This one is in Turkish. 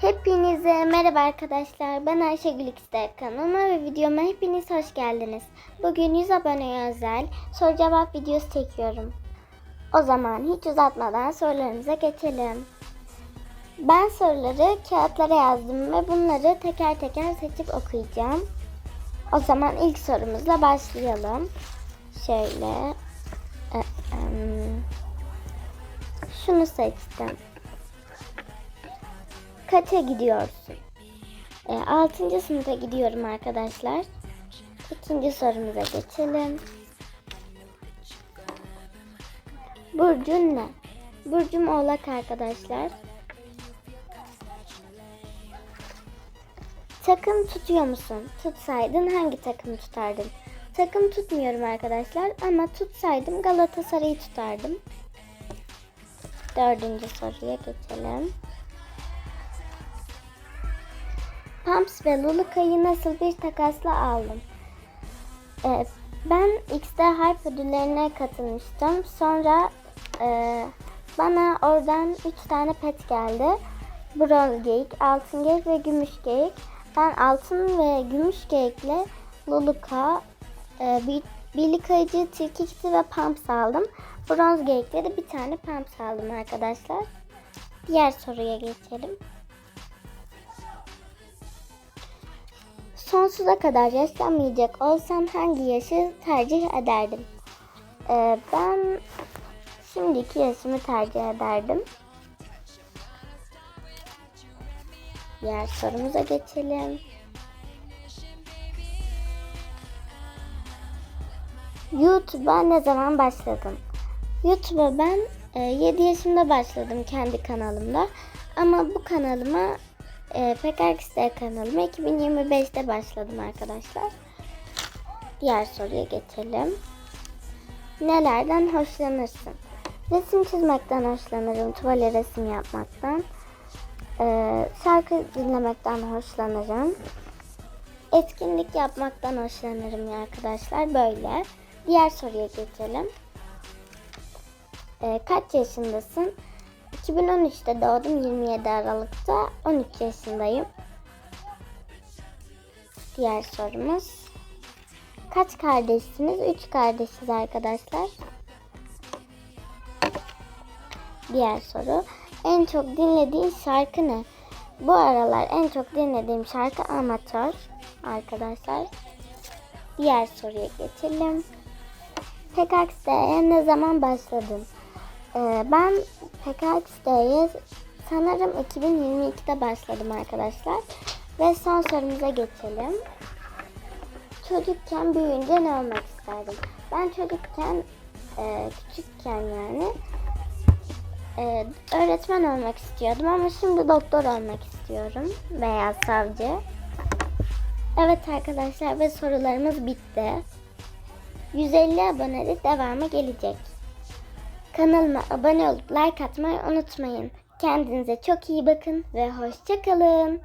Hepinize merhaba arkadaşlar. Ben Ayşegül X'de kanalıma ve videoma hepiniz hoş geldiniz. Bugün 100 aboneye özel soru cevap videosu çekiyorum. O zaman hiç uzatmadan sorularımıza geçelim. Ben soruları kağıtlara yazdım ve bunları teker teker seçip okuyacağım. O zaman ilk sorumuzla başlayalım. Şöyle. Şunu seçtim. Kaça gidiyorsun? E, 6. sınıfa gidiyorum arkadaşlar. İkinci sorumuza geçelim. Burcun ne? Burcum oğlak arkadaşlar. Takım tutuyor musun? Tutsaydın hangi takımı tutardın? Takım tutmuyorum arkadaşlar ama tutsaydım Galatasaray'ı tutardım. Dördüncü soruya geçelim. Pumps ve Luluka'yı nasıl bir takasla aldım? Ee, ben X'de harf ödüllerine katılmıştım. Sonra e, bana oradan 3 tane pet geldi. Bronz geyik, altın geyik ve gümüş geyik. Ben altın ve gümüş geyikle Luluka, e, birlik kayıcı, tilkiksi ve pumps aldım. Bronz geyikle de bir tane pumps aldım arkadaşlar. Diğer soruya geçelim. Sonsuza kadar yaşlanmayacak olsam hangi yaşı tercih ederdim? Ee, ben şimdiki yaşımı tercih ederdim. Diğer sorumuza geçelim. YouTube'a ne zaman başladım? YouTube'a ben e, 7 yaşımda başladım kendi kanalımda. Ama bu kanalıma e, PKXD kanalıma 2025'te başladım arkadaşlar. Diğer soruya geçelim. Nelerden hoşlanırsın? Resim çizmekten hoşlanırım. Tuvale resim yapmaktan. E, şarkı dinlemekten hoşlanırım. Etkinlik yapmaktan hoşlanırım ya arkadaşlar. Böyle. Diğer soruya geçelim. E, kaç yaşındasın? 2013'te doğdum 27 Aralık'ta 13 yaşındayım. Diğer sorumuz. Kaç kardeşsiniz? 3 kardeşiz arkadaşlar. Diğer soru. En çok dinlediğin şarkı ne? Bu aralar en çok dinlediğim şarkı amatör arkadaşlar. Diğer soruya geçelim. PKX'de ne zaman başladın? Ee, ben PKX'deye sanırım 2022'de başladım arkadaşlar. Ve son sorumuza geçelim. Çocukken büyüyünce ne olmak isterdim? Ben çocukken, e, küçükken yani e, öğretmen olmak istiyordum ama şimdi doktor olmak istiyorum veya savcı. Evet arkadaşlar ve sorularımız bitti. 150 abonede devamı gelecek. Kanalıma abone olup like atmayı unutmayın. Kendinize çok iyi bakın ve hoşçakalın.